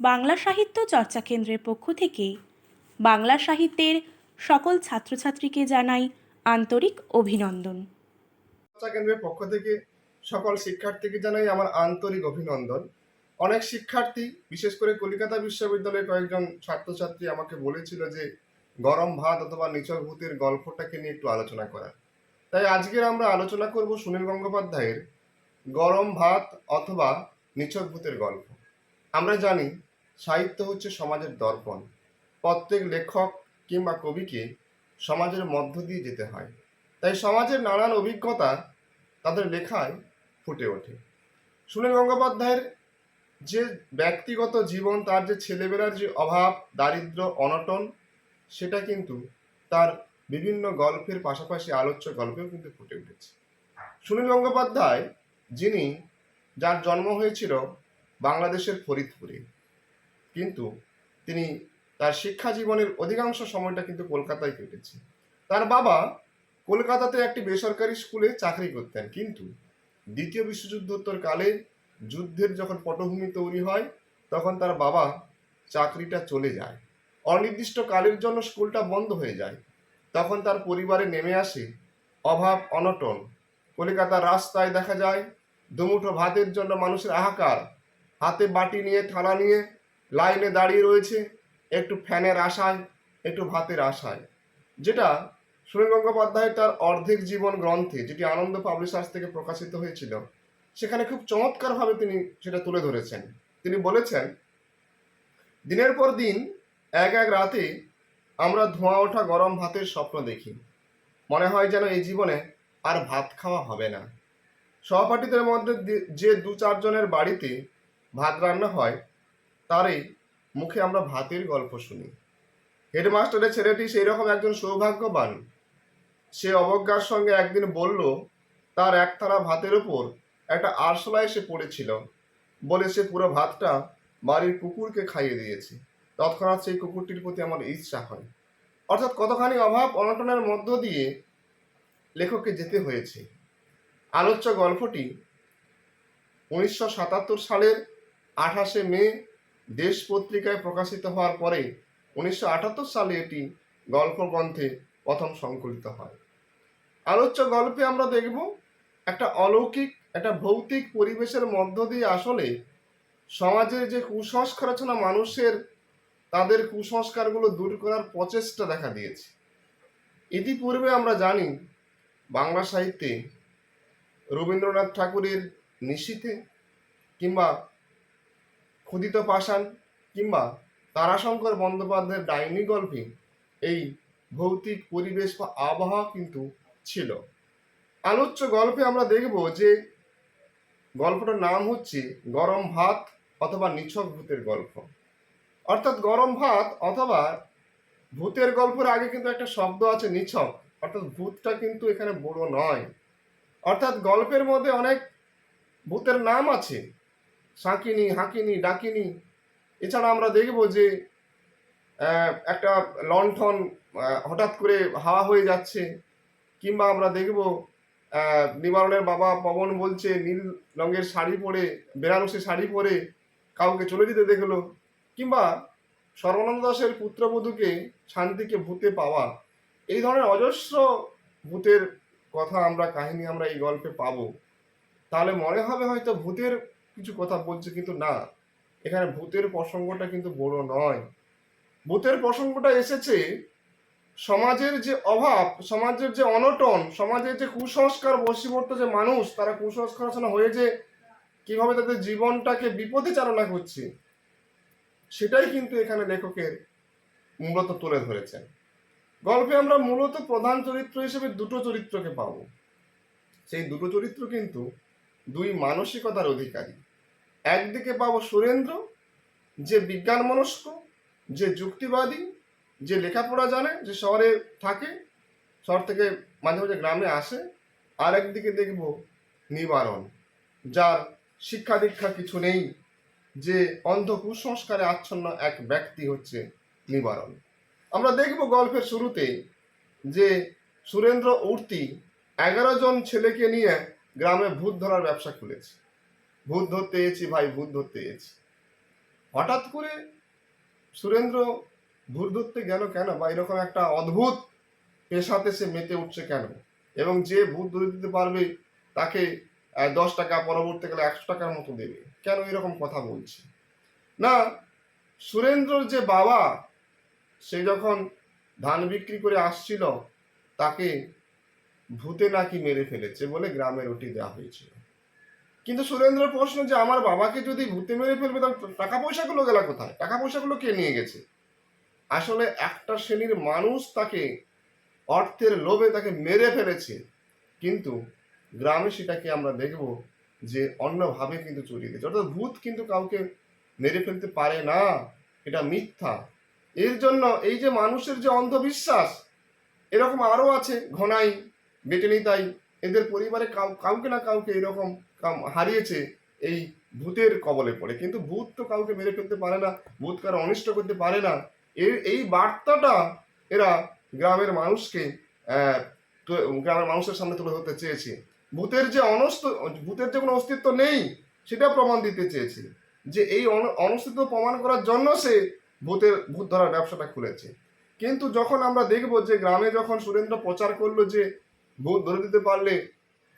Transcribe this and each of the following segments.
বাংলা সাহিত্য চর্চা কেন্দ্রের পক্ষ থেকে বাংলা সাহিত্যের সকল ছাত্রছাত্রীকে জানাই আন্তরিক অভিনন্দন। চর্চা কেন্দ্রের পক্ষ থেকে সকল শিক্ষার্থীকে জানাই আমার আন্তরিক অভিনন্দন। অনেক শিক্ষার্থী, বিশেষ করে কলকাতা বিশ্ববিদ্যালয়ের কয়েকজন ছাত্রছাত্রী আমাকে বলেছিল যে গরম ভাত অথবা নিচক ভূতের গল্পটাকে নিয়ে একটু আলোচনা করার। তাই আজকের আমরা আলোচনা করব সুনীল গঙ্গোপাধ্যায়ের গরম ভাত অথবা নিছক ভূতের গল্প। আমরা জানি সাহিত্য হচ্ছে সমাজের দর্পণ। প্রত্যেক লেখক কিংবা কবিকে সমাজের মধ্য দিয়ে যেতে হয়। তাই সমাজের নানান অভিজ্ঞতা তাদের লেখায় ফুটে ওঠে। সুনীল গঙ্গোপাধ্যায়ের যে ব্যক্তিগত জীবন, তার যে ছেলেবেলার যে অভাব, দারিদ্র, অনটন, সেটা কিন্তু তার বিভিন্ন গল্পের পাশাপাশি আলোচ্য গল্পেও কিন্তু ফুটে উঠেছে। সুনীল গঙ্গোপাধ্যায় যিনি, যার জন্ম হয়েছিল বাংলাদেশের ফরিদপুরে কিন্তু তিনি তার শিক্ষা জীবনের অধিকাংশ সময়টা কিন্তু কলকাতায় কেটেছে। তার বাবা কলকাতাতে একটি বেসরকারি স্কুলে চাকরি করতেন, কিন্তু দ্বিতীয় বিশ্বযুদ্ধোত্তর কালে যুদ্ধের যখন পটভূমি তৈরি হয়, তখন তার বাবা চাকরিটা চলে যায়। অনির্দিষ্ট কালের জন্য স্কুলটা বন্ধ হয়ে যায়। তখন তার পরিবারে নেমে আসে অভাব, অনটন। কলকাতার রাস্তায় দেখা যায়, দুমুঠো ভাতের জন্য মানুষের হাহাকার হাতে বাটি নিয়ে, থালা নিয়ে লাইনে দাঁড়িয়ে রয়েছে একটু ফ্যানের আশায়, একটু ভাতের আশায়, যেটা সুনীল গঙ্গোপাধ্যায় তার অর্ধেক জীবন গ্রন্থে, যেটি আনন্দ পাবলিশার্স থেকে প্রকাশিত হয়েছিল, সেখানে খুব চমৎকারভাবে তিনি সেটা তুলে ধরেছেন। তিনি বলেছেন, দিনের পর দিন, এক এক রাতে আমরা ধোঁয়া ওঠা গরম ভাতের স্বপ্ন দেখি। মনে হয় যেন এই জীবনে আর ভাত খাওয়া হবে না। সহপাঠীদের মধ্যে যে দু চারজনের বাড়িতে ভাত রান্না হয় তারই মুখে আমরা ভাতের গল্প শুনি। হেডমাস্টারের ছেলেটি সেই রকম একজন সৌভাগ্যবান। সে অবজ্ঞার সঙ্গে একদিন বলল, তার একতারা ভাতের ওপর একটা আরশোলা এসে পড়েছিল বলে সে পুরো ভাতটা বাড়ির কুকুরকে খাইয়ে দিয়েছে। তৎক্ষণাৎ সেই কুকুরটির প্রতি আমার ইচ্ছা হয়। অর্থাৎ কতখানি অভাব অনটনের মধ্য দিয়ে লেখককে যেতে হয়েছে। আলোচ্য গল্পটি উনিশশো সাতাত্তর সালের আঠাশে মে দেশ পত্রিকায় প্রকাশিত হওয়ার পরে উনিশশো আটাত্তর সালে এটি গল্প গ্রন্থে প্রথম সংকলিত হয়। আলোচ্য গল্পে আমরা দেখব একটা অলৌকিক, একটা ভৌতিক পরিবেশের মধ্য দিয়ে আসলে সমাজের যে কুসংস্কার আছে না মানুষের তাদের কুসংস্কারগুলো দূর করার প্রচেষ্টা দেখা দিয়েছে। ইতিপূর্বে আমরা জানি, বাংলা সাহিত্যে রবীন্দ্রনাথ ঠাকুরের নিশীথে কিংবা ক্ষুদিত পাষাণ কিংবা তারাশঙ্কর বন্দ্যোপাধ্যায়ের ডাইনি গল্পে এই ভৌতিক পরিবেশ বা আবহাওয়া কিন্তু ছিল। আলোচ্য গল্পে আমরা দেখব যে গল্পটার নাম হচ্ছে গরম ভাত অথবা নিছক ভূতের গল্প। অর্থাৎ গরম ভাত অথবা ভূতের গল্পের আগে কিন্তু একটা শব্দ আছে নিছক। অর্থাৎ ভূতটা কিন্তু এখানে বড় নয়। অর্থাৎ গল্পের মধ্যে অনেক ভূতের নাম আছে। শাঁকিনি হাঁকিনি, ডাকিনি। এছাড়া আমরা দেখব যে একটা লণ্ঠন হঠাৎ করে হাওয়া হয়ে যাচ্ছে। কিংবা আমরা দেখব নিবারণের বাবা পবন বলছে, নীল রঙের শাড়ি পরে, বেনারসি শাড়ি পরে কাউকে চলে যেতে দেখল। কিংবা সর্বানন্দ দাসের পুত্রবধূকে শান্তিকে ভূতে পাওয়া। এই ধরনের অজস্র ভূতের কথা আমরা, কাহিনী আমরা এই গল্পে পাবো। তাহলে মনে হবে হয়তো ভূতের কিছু কথা বলছে কিন্তু না। এখানে ভূতের প্রসঙ্গটা কিন্তু বড় নয়। ভূতের প্রসঙ্গটা এসেছে সমাজের যে অভাব, সমাজের যে অনটন, সমাজের যে কুসংস্কার বশীভূত যে মানুষ, তারা কুসংস্কার হয়ে যে কীভাবে তাদের জীবনটাকে বিপদে চালনা করছে, সেটাই কিন্তু এখানে লেখকের মূলত তুলে ধরেছেন। গল্পে আমরা মূলত প্রধান চরিত্র হিসেবে দুটো চরিত্রকে পাব। সেই দুটো চরিত্র কিন্তু দুই মানসিকতার অধিকারী। একদিকে পাবো সুরেন্দ্র, যে বিজ্ঞান মনস্ক যে যুক্তিবাদী, যে লেখাপড়া জানে, যে শহরে থাকে, শহর থেকে মাঝে মাঝে গ্রামে আসে। আর একদিকে দেখব নিবারণ, যার শিক্ষা দীক্ষা কিছু নেই, যে অন্ধ কুসংস্কারে আচ্ছন্ন এক ব্যক্তি হচ্ছে নিবারণ। আমরা দেখব গল্পের শুরুতে যে সুরেন্দ্র উর্তি এগারো জন ছেলেকে নিয়ে গ্রামে ভূত ধরার ব্যবসা খুলেছে। ভূত ধরতে এসেছি ভাই, ভূত ধরতে এসেছি। হঠাৎ করে সুরেন্দ্র ভূত ধরতে গেল কেন বা এরকম একটা অদ্ভুত পেশাতে সে মেতে উঠছে কেন? এবং যে ভূত ধরে দিতে পারবে তাকে দশ টাকা পরবর্তীকালে একশো টাকার মতো দেবে। কেন এরকম কথা বলছে? না, সুরেন্দ্রর যে বাবা, সে যখন ধান বিক্রি করে আসছিল, তাকে ভূতে নাকি মেরে ফেলেছে বলে গ্রামের ওটি দেওয়া হয়েছিল। কিন্তু সুরেন্দ্র প্রশ্ন যে আমার বাবাকে যদি ভূতে মেরে ফেলবে, তাহলে টাকা পয়সাগুলো গেল কোথায়? টাকা পয়সাগুলো কে নিয়ে গেছে? আসলে একটা শ্রেণির মানুষ তাকে অর্থের লোভে তাকে মেরে ফেলেছে। কিন্তু গ্রামে সেটাকে আমরা দেখব যে অন্যভাবে কিন্তু চলিয়ে গেছে অর্থাৎ ভূত কিন্তু কাউকে মেরে ফেলতে পারে না। এটা মিথ্যা। এর জন্য এই যে মানুষের যে অন্ধবিশ্বাস, এরকম আরও আছে, ঘনাই। বেটেনিতাই এদের পরিবারে কাউ- কাউকে না কাউকে এরকম হারিয়েছে এই ভূতের কবলে পড়ে। কিন্তু ভূত তো কাউকে মেরে ফেলতে পারে না, ভূত কারও অনিষ্ট করতে পারে না। এর এই বার্তাটা এরা গ্রামের মানুষকে গ্রামের মানুষের সামনে তুলে ধরতে চেয়েছে। ভূতের যে অনস্ত, ভূতের যে কোনো অস্তিত্ব নেই, সেটা প্রমাণ দিতে চেয়েছে। যে এই অনস্তিত্ব প্রমাণ করার জন্য সে ভূতের, ভূত ধরার ব্যবসাটা খুলেছে। কিন্তু যখন আমরা দেখব যে গ্রামে যখন সুরেন্দ্র প্রচার করল যে ভূত ধরে দিতে পারলে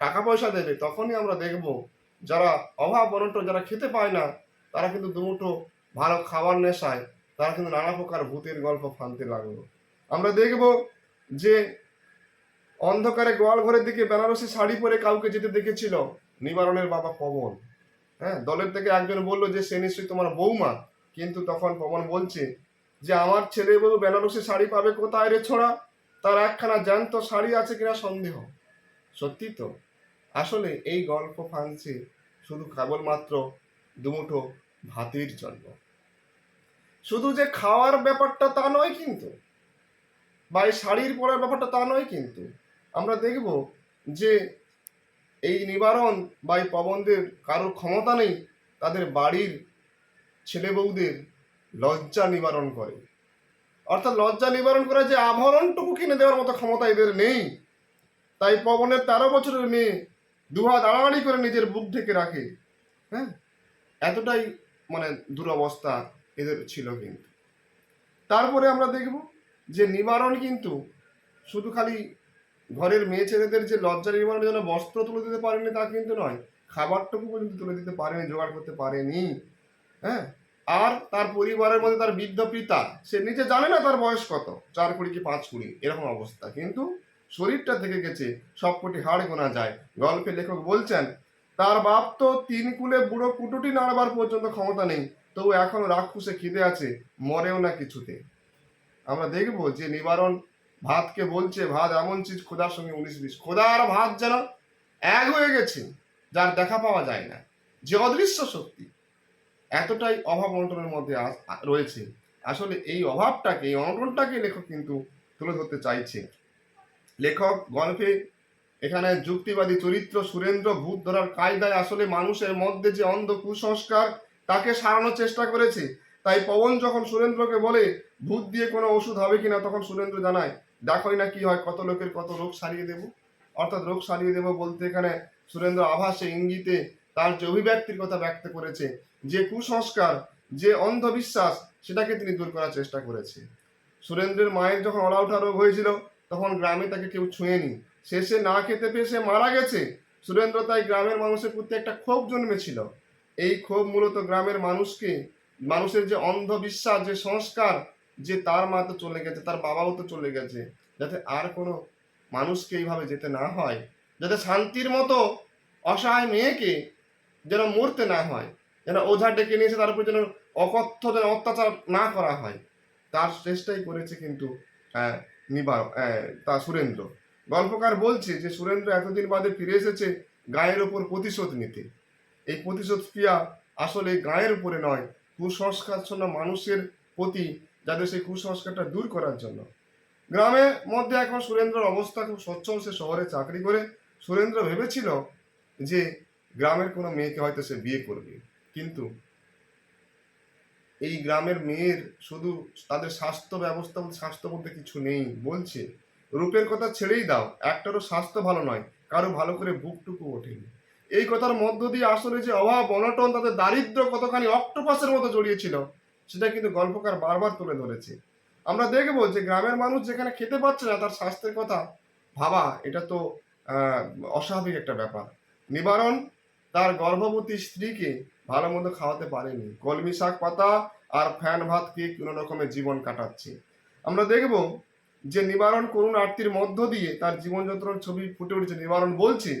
টাকা পয়সা দেবে, তখনই আমরা দেখব যারা অভাব অনটন, যারা খেতে পায় না, তারা কিন্তু দুমুঠো ভালো খাবার নেশায়, তারা কিন্তু নানা প্রকার ভূতের গল্প ফানতে লাগল। আমরা দেখব যে অন্ধকারে গোয়াল ঘরের দিকে বেনারসি শাড়ি পরে কাউকে যেতে দেখেছিল নিবারণের বাবা পবন। হ্যাঁ দলের থেকে একজন বলল যে, সে নিশ্চয়ই তোমার বৌমা। কিন্তু তখন পবন বলছে যে, আমার ছেলে বউ বেনারসি শাড়ি পাবে কোথায় রে ছোড়া? তার একখানা জ্যান্ত শাড়ি আছে কিনা সন্দেহ। সত্যি তো? আসলে এই গল্প ফানছে শুধু কেবলমাত্র দুমুঠো ভাতির জন্য। শুধু যে খাওয়ার ব্যাপারটা তা নয় কিন্তু, বা এই শাড়ির পরার ব্যাপারটা তা নয় কিন্তু, আমরা দেখব যে এই নিবারণ বা এই পবনদের কারোর ক্ষমতা নেই তাদের বাড়ির ছেলে বউদের লজ্জা নিবারণ করে। অর্থাৎ লজ্জা নিবারণ করে যে আভরণটুকু কিনে দেওয়ার মতো ক্ষমতা এদের নেই। তাই পবনের তেরো বছরের মেয়ে দুহাত আড়াআড়ি করে নিজের বুক ঢেকে রাখে। হ্যাঁ? এতটাই মানে দুরবস্থা এদের ছিল কিন্তু। তারপরে আমরা দেখব যে নিবারণ কিন্তু শুধু খালি ঘরের মেয়ে ছেলেদের যে লজ্জা নিবারণের জন্য বস্ত্র তুলে দিতে পারেনি তা কিন্তু নয়, খাবারটুকু পর্যন্ত তুলে দিতে পারেনি, জোগাড় করতে পারেনি। হ্যাঁ? আর তার পরিবারের মধ্যে তার বৃদ্ধ পিতা, সে নিজে জানে না তার বয়স কত, চার কুড়ি কি পাঁচ কুড়ি, এরকম অবস্থা। কিন্তু শরীরটা থেকে গেছে, সব কোটি হাড় গোনা যায়। গল্পে লেখক বলছেন, তার বাপ তো তিন কুলে বুড়ো কুটুটি নাড়বার পর্যন্ত ক্ষমতা নেই, তবু এখন রাক্ষসে খিদে আছে, মরেও না কিছুতে। আমরা দেখব যে নিবারণ ভাতকে বলছে, ভাত এমন চিজ, খোদার সঙ্গে উনিশ বিশ। খোদা আর ভাত যেন এক হয়ে গেছে, যার দেখা পাওয়া যায় না। যে অদৃশ্য শক্তি এতটাই অভাব অনটনের মধ্যে রয়েছে। আসলে এই অভাবটাকে, এই অনটনটাকে লেখক কিন্তু তুলে ধরতে চাইছে। লেখক গল্পে এখানে যুক্তিবাদী চরিত্র সুরেন্দ্র ভূত ধরার কায়দায় আসলে মানুষের মধ্যে যে অন্ধ কুসংস্কার, তাকে সারানোর চেষ্টা করেছে। তাই পবন যখন সুরেন্দ্রকে বলে, ভূত দিয়ে কোনো ওষুধ হবে কিনা? তখন সুরেন্দ্র জানায়, দেখোই না কি হয়, কত লোকের কত রোগ সারিয়ে দেব। অর্থাৎ রোগ সারিয়ে দেব বলতে এখানে সুরেন্দ্র আভাসে ইঙ্গিতে তার যে অভিব্যক্তির কথা ব্যক্ত করেছে, যে কুসংস্কার, যে অন্ধবিশ্বাস, সেটাকে তিনি দূর করার চেষ্টা করেছে। সুরেন্দ্রের মায়ের যখন অলাউঠা রোগ হয়েছিল, তখন গ্রামে তাকে কেউ ছুঁয়েনি। শেষে না খেতে পেয়ে সে মারা গেছে। সুরেন্দ্র তাই গ্রামের মানুষের প্রতি একটা ক্ষোভ জন্মেছিল। এই ক্ষোভ মূলত গ্রামের মানুষকে, মানুষের যে অন্ধবিশ্বাস, যে সংস্কার, যে তার মা তো চলে গেছে, তার বাবাও তো চলে গেছে, যাতে আর কোনো মানুষকে এইভাবে যেতে না হয়, যাতে শান্তির মতো অসহায় মেয়েকে যেন মরতে না হয়, যেন ওঝা ডেকে নিয়ে এসে তার উপর যেন অকথ্য যেন অত্যাচার না করা হয়। তার চেষ্টাই করেছে কিন্তু নিবার তা সুরেন্দ্র। গল্পকার বলছে যে সুরেন্দ্র এতদিন বাদে ফিরে এসেছে গায়ের ওপর প্রতিশোধ নিতে। এই প্রতিশোধ ক্রিয়া আসলে গায়ের উপরে নয়, কুসংস্কারচ্ছন্ন মানুষের প্রতি যাদের সেই কুসংস্কারটা দূর করার জন্য। গ্রামের মধ্যে এখন সুরেন্দ্রর অবস্থা খুব সচ্ছল সে শহরে চাকরি করে। সুরেন্দ্র ভেবেছিল যে গ্রামের কোনো মেয়েকে হয়তো সে বিয়ে করবে, কিন্তু এই গ্রামের মেয়ের শুধু তাদের স্বাস্থ্য ব্যবস্থা স্বাস্থ্য বলতে কিছু নেই, বলছে, রূপের কথা ছেড়েই দাও, একটারও স্বাস্থ্য ভালো নয়, কারও ভালো করে বুকটুকু ওঠেনি। এই কথার মধ্য দিয়ে আসলে যে অভাব, অনটন, তাদের দারিদ্র কতখানি অক্টোপাসের মতো জড়িয়েছিল, সেটা কিন্তু গল্পকার বারবার তুলে ধরেছে। আমরা দেখব যে গ্রামের মানুষ যেখানে খেতে পাচ্ছে না, তার স্বাস্থ্যের কথা ভাবা, এটা তো অস্বাভাবিক একটা ব্যাপার। নিবারণ তার গর্ভবতী স্ত্রীকে ভালো মন্দ খাওয়াতে পারেনি। কলমি শাক পাতা আর ফ্যান ভাত খেয়ে কোনো রকমের জীবন কাটাচ্ছে। আমরা দেখব যে নিবারণ করুণ আরতির মধ্য দিয়ে তার জীবন যন্ত্রণার ছবি ফুটে উঠেছে। নিবারণ বলছে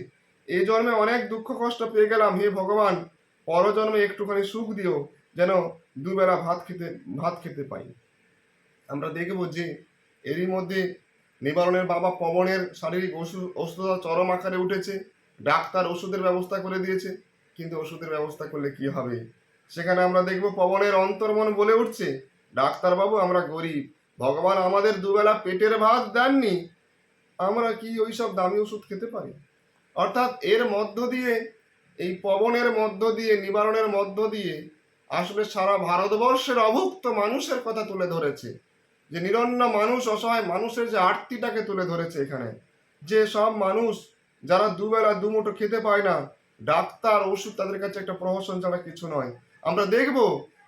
এই জন্মে অনেক দুঃখ কষ্ট পেয়ে গেলাম। হে ভগবান, পরজন্মে একটুখানি সুখ দিও, যেন দুবেলা ভাত খেতে ভাত খেতে পাই আমরা দেখব যে এরই মধ্যে নিবারণের বাবা পবনের শারীরিক অসুস্থতা চরম আকারে উঠেছে। ডাক্তার ওষুধের ব্যবস্থা করে দিয়েছে, কিন্তু ওষুধের ব্যবস্থা করলে কি হবে? সেখানে আমরা দেখব পবনের অন্তর্মন বলে উঠছে, ডাক্তারবাবু, আমরা গরিব। ভগবান আমাদের দুবেলা পেটের ভাত দেননি, আমরা কি ওই সব দামি ওষুধ খেতে পারি? অর্থাৎ এর মধ্য দিয়ে, এই পবনের মধ্য দিয়ে, নিবারণের মধ্য দিয়ে আসলে সারা ভারতবর্ষের অভুক্ত মানুষের কথা তুলে ধরেছে। যে নিরন্ন মানুষ, অসহায় মানুষের যে আরতিটাকে তুলে ধরেছে এখানে, যে সব মানুষ যারা দুবেলা দুমুঠো খেতে পায় না, ডাক্তার ওষুধ তাদের কাছে একটা প্রহসন ছাড়া কিছু নয়। আমরা দেখব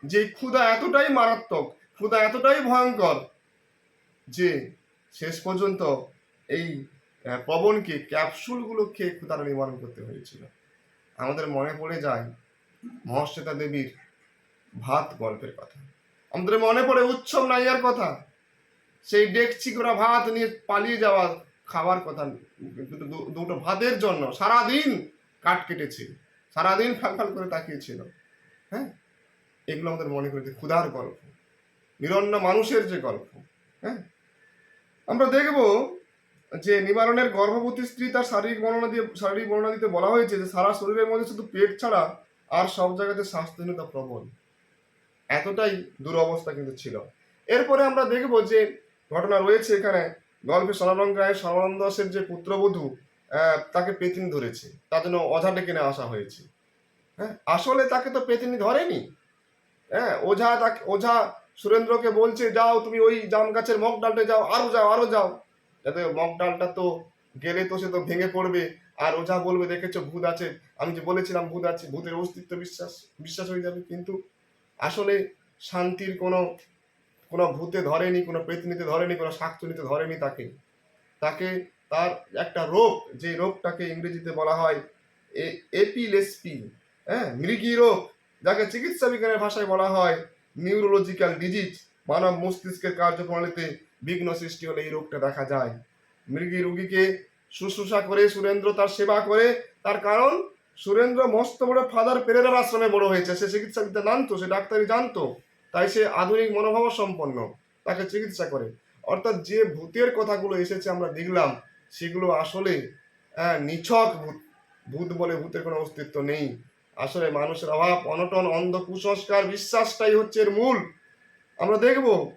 যে ক্ষুধা এতটাই মারাত্মক, ক্ষুধা এতটাই ভয়ঙ্কর যে শেষ পর্যন্ত এই পবনকে ক্যাপসুলগুলো খেয়ে ক্ষুধাটা নিবারণ করতে হয়েছিল। আমাদের মনে পড়ে যায় মহাশ্বেতা দেবীর ভাত গল্পের কথা। আমাদের মনে পড়ে উৎসব নাইয়ার কথা। সেই ডেকচি করা ভাত নিয়ে পালিয়ে যাওয়া খাবার কথা কিন্তু দুটো ভাতের জন্য সারাদিন কাট কেটেছিল। সারাদিন ফাল ফাল করে তাকিয়েছিল। হ্যাঁ? এগুলো আমাদের মনে করে যে ক্ষুধার গল্প। নিরন্ন মানুষের যে গল্প। হ্যাঁ? আমরা দেখব যে নিবারণের গর্ভবতী স্ত্রী তার শারীরিক বর্ণনা দিয়ে, শারীরিক বর্ণনা দিতে বলা হয়েছে যে সারা শরীরের মধ্যে শুধু পেট ছাড়া আর সব জায়গাতে স্বাস্থ্যহীনতা প্রবল। এতটাই দুরবস্থা কিন্তু ছিল। এরপরে আমরা দেখব যে ঘটনা রয়েছে এখানে গল্পে সনাতন রায়ের সনাতন দাসের যে পুত্রবধূ তাকে পেতিনি ধরেছে। তার জন্য অঝা ডেকে নিয়ে আসা হয়েছে। হ্যাঁ আসলে তাকে তো পেতিনি ধরেনি। হ্যাঁ ওঝা তাকে, ওঝা সুরেন্দ্রকে বলছে, যাও, তুমি ওই জাম গাছের মগ ডালটা যাও, আরও যাও আরও যাও। যাতে মগ ডালটা তো গেলে তো সে তো ভেঙে পড়বে। আর ওঝা বলবে, দেখেছ, ভূত আছে। আমি যে বলেছিলাম, ভূত আছে, ভূতের অস্তিত্ব বিশ্বাস বিশ্বাস হয়ে যাবে। কিন্তু আসলে শান্তির কোনো কোনো ভূতে ধরেনি, কোনো পেতনিতে ধরেনি, কোনো শাকচুনিতে ধরেনি তাকে। তাকে তার একটা রোগ, যে রোগটাকে ইংরেজিতে বলা হয় এপিলেসপি হ্যাঁ? মৃগী রোগ, যাকে চিকিৎসা বিজ্ঞানের ভাষায় বলা হয় নিউরোলজিক্যাল ডিজিজ। মানব মস্তিষ্কের কার্যপ্রণালীতে বিঘ্ন সৃষ্টি হলে এই রোগটা দেখা যায়। মৃগী রোগীকে শুশ্রূষা করে, সুরেন্দ্র তার সেবা করে, তার কারণ সুরেন্দ্র মস্ত বড় ফাদার পেরেরার আশ্রমে বড় হয়েছে। সে চিকিৎসা বিদ্যা জানতো, সে ডাক্তারি জানতো। তাই সে আধুনিক মনোভাব সম্পন্ন তাকে চিকিৎসা করে। অর্থাৎ যে ভূতের কথাগুলো এসেছে আমরা দেখলাম সেগুলো আসলে আহ, নিছক ভূত। ভূত বলে ভূতের কোনো অস্তিত্ব নেই। আসলে মানুষের অভাব অনটন অন্ধ কুসংস্কার বিশ্বাসটাই হচ্ছে এর মূল। আমরা দেখব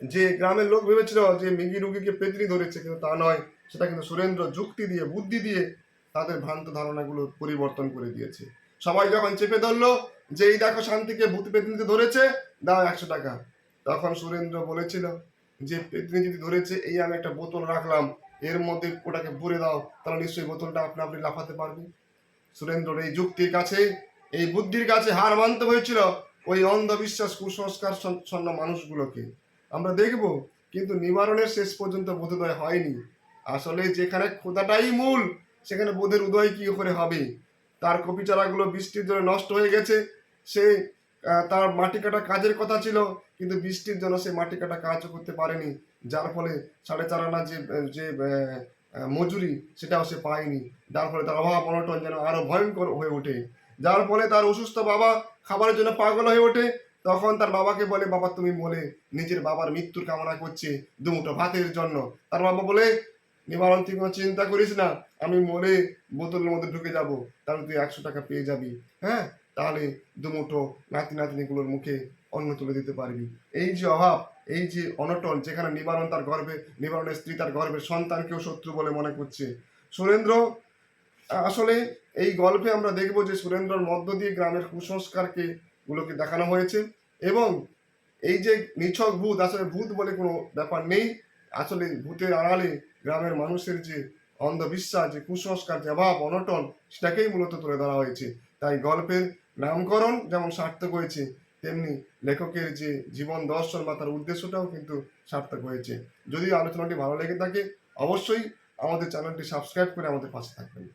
যে গ্রামের লোক ভেবেছিল যে মিগি রুগীকে পেতনি ধরেছে কিন্তু তা নয়। সেটা কিন্তু সুরেন্দ্র যুক্তি দিয়ে বুদ্ধি দিয়ে তাদের ভ্রান্ত ধারণাগুলো পরিবর্তন করে দিয়েছে। সবাই যখন চেপে ধরলো যে এই দেখো শান্তিকে ভূত পেতনিতে ধরেছে, দাও একশো টাকা। তখন সুরেন্দ্র বলেছিল, যে পেতনি যদি ধরেছে, এই আমি একটা বোতল রাখলাম, এর মধ্যে ওটাকে ভরে দাও, তাহলে নিশ্চয়ই বোতলটা আপনি আপনি লাফাতে পারবে সুরেন্দ্রর এই যুক্তির কাছে, এই বুদ্ধির কাছে হার মানতে হয়েছিল ওই অন্ধবিশ্বাস কুসংস্কার ছন্ন মানুষগুলোকে। আমরা দেখব, কিন্তু নিবারণের শেষ পর্যন্ত বোধোদয় হয়নি। আসলে যেখানে খোদাটাই মূল, সেখানে বোধের উদয় কি করে হবে? তার কপি চারাগুলো বৃষ্টির জন্য নষ্ট হয়ে গেছে। সে তার মাটি কাটা কাজের কথা ছিল, কিন্তু বৃষ্টির জন্য সে মাটি কাটা কাজও করতে পারেনি। যার ফলে সাড়ে চার আনা যে যে মজুরি, সেটাও সে পায়নি। যার ফলে তার অভাব অনটন যেন আরও ভয়ঙ্কর হয়ে ওঠে। যার ফলে তার অসুস্থ বাবা খাবারের জন্য পাগল হয়ে ওঠে। তখন তার বাবাকে বলে, বাবা, তুমি বলে, নিজের বাবার মৃত্যুর কামনা করছে দুমুঠো ভাতের জন্য। তার বাবা বলে নিবারণ তুই কোনো চিন্তা করিস না। আমি মরে বোতলের মধ্যে ঢুকে যাব, তাহলে তুই একশো টাকা পেয়ে যাবি। হ্যাঁ? তাহলে দুমুঠো নাতি নাতনিগুলোর মুখে অন্ন তুলে দিতে পারবি। এই যে অভাব, এই যে অনটন, যেখানে নিবারণ তার গর্ভে, নিবারণের স্ত্রী তার গর্ভের সন্তানকেও শত্রু বলে মনে করছে। সুরেন্দ্র, আসলে এই গল্পে আমরা দেখব যে সুরেন্দ্রর মধ্য দিয়ে গ্রামের কুসংস্কারকে গুলোকে দেখানো হয়েছে এবং এই যে নিছক ভূত, আসলে ভূত বলে কোনো ব্যাপার নেই। আসলে ভূতের আড়ালে গ্রামের মানুষের যে অন্ধবিশ্বাস, যে কুসংস্কার, যে অভাব, অনটন, সেটাকেই মূলত তুলে ধরা হয়েছে। তাই গল্পের নামকরণ যেমন সার্থক হয়েছে, তেমনি লেখকের যে জীবন দর্শন বা তার উদ্দেশ্যটাও কিন্তু সার্থক হয়েছে। যদি আলোচনাটি ভালো লেগে থাকে, অবশ্যই আমাদের চ্যানেলটি সাবস্ক্রাইব করে আমাদের পাশে থাকবেন।